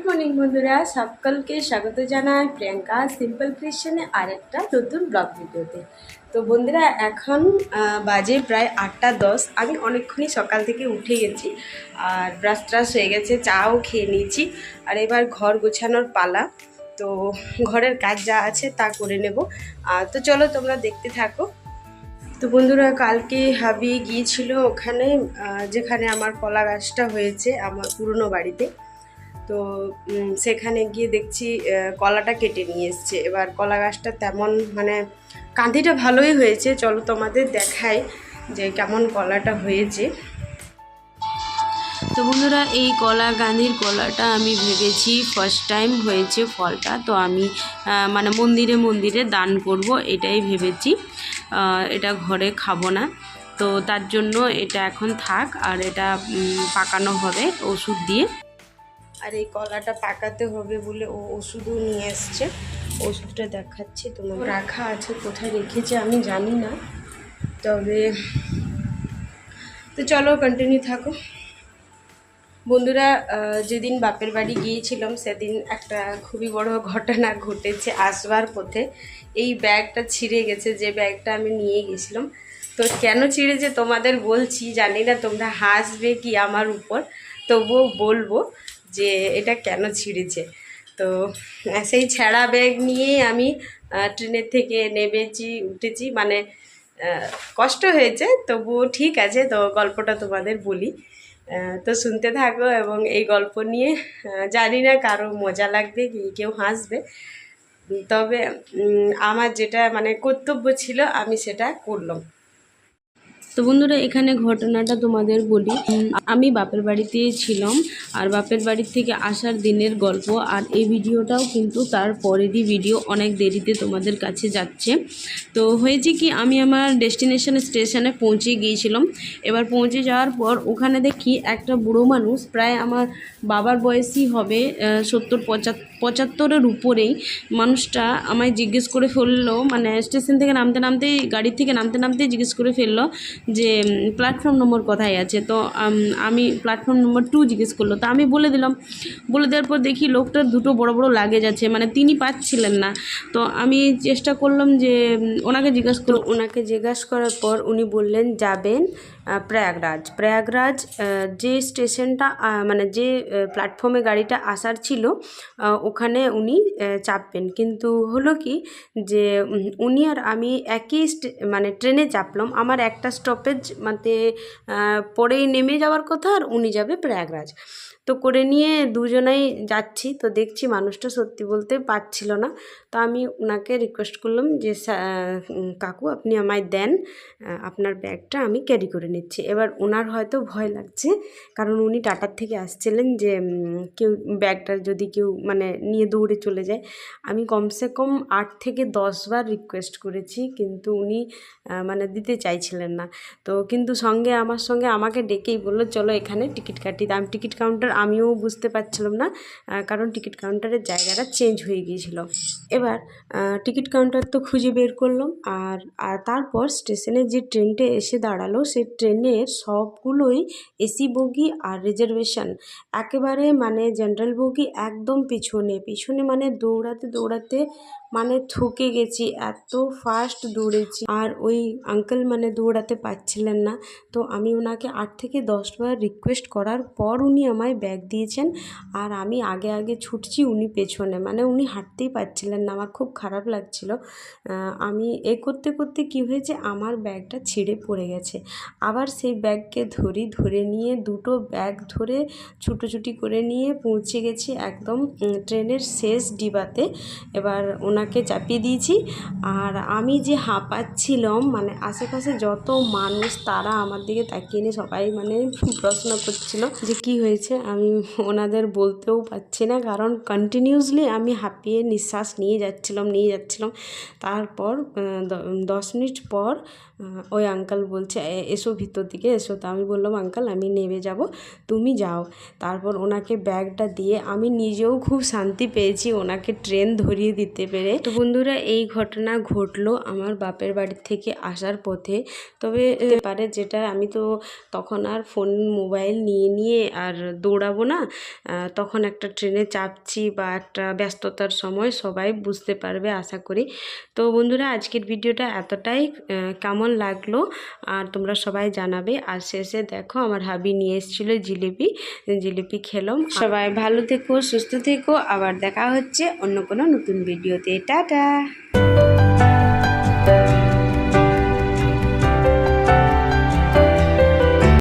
বন্ধুরা, সকলকে স্বাগত জানাই প্রিয়াঙ্কা সিম্পল ক্রিশ্চানে আরেকটা নতুন ব্লগ ভিডিওতে। তো বন্ধুরা, এখন বাজে প্রায় আটটা দশ। আমি অনেকক্ষণই সকাল থেকে উঠে গেছি, আর ব্রাশ ট্রাশ হয়ে গেছে, চাও খেয়ে নিয়েছি, আর এবার ঘর গোছানোর পালা। তো ঘরের কাজ যা আছে তা করে নেব। তো চলো তোমরা দেখতে থাকো। তো বন্ধুরা, কালকে হাবি গিয়েছিল ওখানে যেখানে আমার কলা গাছটা হয়েছে, আমার পুরনো বাড়িতে। তো সেখানে গিয়ে দেখছি কলাটা কেটে নিয়ে এসছে। এবার কলা গাছটা তেমন মানে কাঁধিটা ভালোই হয়েছে। চলো তোমাদের দেখাই যে কেমন কলাটা হয়েছে। তো বন্ধুরা, এই কলা গাঁধীর কলাটা আমি ভেবেছি ফার্স্ট টাইম হয়েছে ফলটা। তো আমি মানে মন্দিরে মন্দিরে দান করব এটাই ভেবেছি। এটা ঘরে খাব না। তো তার জন্য এটা এখন থাক, আর এটা পাকানো হবে ওষুধ দিয়ে। আর এই কলাটা পাকাতে হবে বলে ও ওষুধও নিয়ে এসছে। ওষুধটা দেখাচ্ছি তোমার রাখা আছে, কোথায় রেখেছে আমি জানি না। তবে তো চলো কন্টিনিউ থাকো। বন্ধুরা যেদিন বাপের বাড়ি গিয়েছিলাম, সেদিন একটা খুবই বড় ঘটনা ঘটেছে আসবার পথে। এই ব্যাগটা ছিঁড়ে গেছে, যে ব্যাগটা আমি নিয়ে গেছিলাম। তো কেন ছিঁড়েছে তোমাদের বলছি, জানি না, তোমরা হাসবে কি আমার উপর, তবুও বলব। যে এটা কেন ছিঁড়েছে? তো, সেই ছেঁড়া ব্যাগ নিয়েই আমি ট্রেনের থেকে নেমেছি, উঠেছি। মানে কষ্ট হয়েছে, তবুও ঠিক আছে, তো গল্পটা তোমাদের বলি। তো শুনতে থাকো এবং এই গল্প নিয়ে জানি না কারও মজা লাগবে কি কেউ হাসবে। তবে আমার যেটা মানে কর্তব্য ছিল, আমি সেটা করলাম। তো বন্ধুরা, এখানে ঘটনাটা তোমাদের বলি। আমি বাপের বাড়িতে ছিলাম আর বাপের বাড়ি থেকে আসার দিনের গল্প আর এই ভিডিওটাও কিন্তু তার পরেরই ভিডিও অনেক দেরিতে তোমাদের কাছে যাচ্ছে। তো হয়েছে কি, আমি আমার ডেস্টিনেশন স্টেশনে পৌঁছে গিয়েছিলাম। এবার পৌঁছে যাওয়ার পর ওখানে দেখি একটা বুড়ো মানুষ, প্রায় আমার বাবার বয়সই হবে সত্তর পঁচাত্তর পঁচাত্তরের উপরেই মানুষটা আমায় জিজ্ঞেস করে ফেলল মানে স্টেশন থেকে নামতে নামতেই গাড়ি থেকে নামতে নামতেই জিজ্ঞেস করে ফেলল যে প্ল্যাটফর্ম নম্বর কোথায় আছে? তো আমি প্ল্যাটফর্ম নম্বর টু জিজ্ঞেস করল। তো আমি বলে দিলাম। বলে দেওয়ার পর দেখি লোকটার দুটো বড় বড় লাগেজ আছে মানে তিনি পাচ্ছিলেন না। তো আমি চেষ্টা করলাম যে ওনাকে জিজ্ঞেস করো ওনাকে জিজ্ঞাসা করার পর উনি বললেন যাবেন প্রয়াগরাজ। প্রয়াগরাজ যে স্টেশনটা মানে যে প্ল্যাটফর্মে গাড়িটা আসার ছিল আহ, ওখানে উনি চাপবেন। কিন্তু হলো কি যে উনি আর আমি একই মানে ট্রেনে চাপলাম। আমার একটা স্টপেজ মানে পরেই নেমে যাওয়ার কথা আর উনি যাবে প্রয়াগরাজ। তো করে নিয়ে দুজনাই যাচ্ছি। তো দেখছি মানুষটা সত্যি বলতে পারছিল না। তো আমি ওনাকে রিকোয়েস্ট করলাম যে, "স্যা- কাকু আপনি আমায় দেন আপনার ব্যাগটা আমি ক্যারি করে নিচ্ছি। এবার ওনার হয়তো ভয় লাগছে, কারণ উনি টাটার থেকে আসছিলেন যে কেউ ব্যাগটা যদি কেউ মানে নিয়ে দৌড়ে চলে যায়। আমি কমসে কম আট থেকে দশবার রিকোয়েস্ট করেছি, কিন্তু উনি মানে দিতে চাইছিলেন না। তো কিন্তু সঙ্গে, আমার সঙ্গে আমাকে ডেকেই বলল, চলো এখানে টিকিট কাটি। আমি টিকিট কাউন্টার আমিও বুঝতে পারছিলাম না কারণ টিকিট কাউন্টারের জায়গাটা চেঞ্জ হয়ে গিয়েছিল। এবার টিকিট কাউন্টার তো খুঁজে বের করলাম, আর আর তারপর স্টেশনে যে ট্রেনটা এসে দাঁড়াল সেই ট্রেনের সবগুলোই এসি বগি আর রিজার্ভেশন। একেবারে মানে জেনারেল বগি একদম পিছনে পিছনে মানে দৌড়াতে দৌড়াতে মানে থকে গেছি, এত ফাস্ট দৌড়েছি। আর ওই আঙ্কেল মানে দৌড়াতে পারছিলেন না, তো আমি ওনাকে আট থেকে দশবার রিকোয়েস্ট করার পর উনি আমায় ব্যাগ দিয়েছেন। আর আমি আগে আগে ছুটছি উনি পেছনে। মানে উনি হাঁটতেই পারছিলেন না, আমার খুব খারাপ লাগছিল। আমি এ করতে করতে কি হয়েছে, আমার ব্যাগটা ছিঁড়ে পড়ে গেছে। আবার সেই ব্যাগকে ধরি, ধরে নিয়ে দুটো ব্যাগ ধরে ছুটোছুটি করে নিয়ে পৌঁছে গেছি একদম ট্রেনের শেষ ডিবাতে। এবার ওনাকে চাপিয়ে দিয়েছি। আর আমি যে হাঁপাচ্ছিলাম মানে আশেপাশে যত মানুষ, তারা আমার দিকে তাকিয়ে নিয়ে সবাই মানে প্রশ্ন করছিল যে কি হয়েছে? আমি ওনাদের বলতেও পারছি না, কারণ কন্টিনিউসলি আমি হাঁপিয়ে নিঃশ্বাস নিয়ে যাচ্ছিলাম নিয়ে যাচ্ছিলাম। তারপর দশ মিনিট পর ওই আঙ্কাল বলছে এসো ভিতর দিকে, এসো। তো আমি বললাম আঙ্কাল আমি নেমে যাব, তুমি যাও। তারপর ওনাকে ব্যাগটা দিয়ে আমি নিজেও খুব শান্তি পেয়েছি, ওনাকে ট্রেন ধরিয়ে দিতে পেরে। তো বন্ধুরা, এই ঘটনা ঘটলো আমার বাপের বাড়ি থেকে আসার পথে। তবে পারে যেটা আমি তো তখন আর ফোন মোবাইল নিয়ে নিয়ে আর দৌড়াবো না তখন একটা ট্রেনে চাপছি বা একটা ব্যস্ততার সময় সবাই বুঝতে পারবে আশা করি। তো বন্ধুরা, আজকের ভিডিওটা এতটাই কেমন লাগল আর তোমরা সবাই জানাবে। আর শেষে দেখো আমার হাবি নিয়ে এসেছিল জিলিপি জিলিপি খেলাম। সবাই ভালো থেকো, সুস্থ থেকো, আবার দেখা হচ্ছে অন্য কোনো নতুন ভিডিওতে। টাটা!